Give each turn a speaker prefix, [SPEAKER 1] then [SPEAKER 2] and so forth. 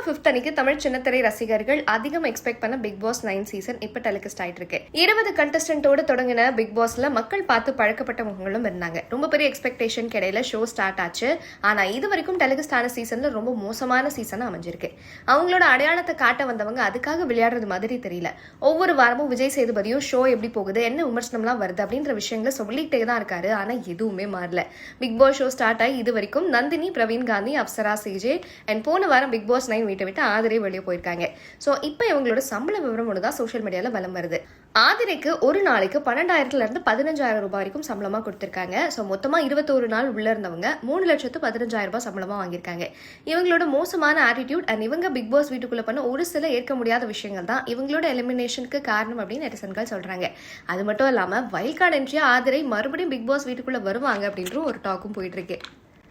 [SPEAKER 1] October fifth அன்னைக்கு தமிழ் சின்னத்திரை ரசிகர்கள் அதிகம் எக்ஸ்பெக்ட் பண்ண பிக் பாஸ் நைன் சீசன் இப்ப டெலிகாஸ்ட் ஆயிட்டு இருக்கு இருபது கண்டஸ்டன்டோட தொடங்கின பிக் பாஸ்ல மக்கள் பார்த்து பழக்கப்பட்ட முகங்களும் இருந்தாங்க. ரொம்ப பெரிய எக்ஸ்பெக்டேஷன் கிடையில ஷோ ஸ்டார்ட் ஆச்சு. ஆனா இது வரைக்கும் டெலிகாஸ்ட் ஆன சீசன்ல ரொம்ப மோசமான சீசனா அமைஞ்சிருக்கு. அவங்களோட அடையாளத்தை காட்ட வந்தவங்க அதுக்காக விளையாடுறது மாதிரி தெரியல. ஒவ்வொரு வாரமும் விஜய் சேதுபதியும் ஷோ எப்படி போகுது என்ன விமர்சனம்லாம் வருது அப்படின்ற விஷயங்களை சொல்லிக்கிட்டே தான் இருக்காரு. ஆனா எதுவுமே மாறல. பிக் பாஸ் ஷோ ஸ்டார்ட் ஆகி இது வரைக்கும் நந்தினி பிரவீன் காந்தி அப்சரா சிஜே அண்ட் போன வாரம் பிக் பாஸ் நைன் வீட்டை விட்டு ஆதிரை வெளியே போயிருக்காங்க. ஸோ இப்போ இவங்களோட சம்பள விவரம் ஒன்று தான் சோஷியல் மீடியாவில் வலம் வருது. ஆதிரைக்கு ஒரு நாளைக்கு பன்னெண்டாயிரத்துல இருந்து பதினஞ்சாயிரம் ரூபாய் வரைக்கும் சம்பளமா கொடுத்திருக்காங்க. ஸோ மொத்தமாக இருபத்தோரு நாள் உள்ள இருந்தவங்க மூணு லட்சத்து பதினஞ்சாயிரம் ரூபாய் சம்பளமா வாங்கியிருக்காங்க. இவங்களோட மோசமான ஆட்டிடியூட் அண்ட் இவங்க பிக் பாஸ் வீட்டுக்குள்ள பண்ண ஒரு சில ஏற்க முடியாத விஷயங்கள் தான் இவங்களோட எலிமினேஷனுக்கு காரணம் அப்படின்னு நெட்டிசன்கள் சொல்றாங்க. அது மட்டும் இல்லாம வைல்ட் கார்டு என்ட்ரியா ஆதிரை மறுபடியும் பிக் பாஸ் வீட்டுக்குள்ள வருவாங்க அப்படின்ற ஒரு டாக்கும் போயிட்டு இருக்கு.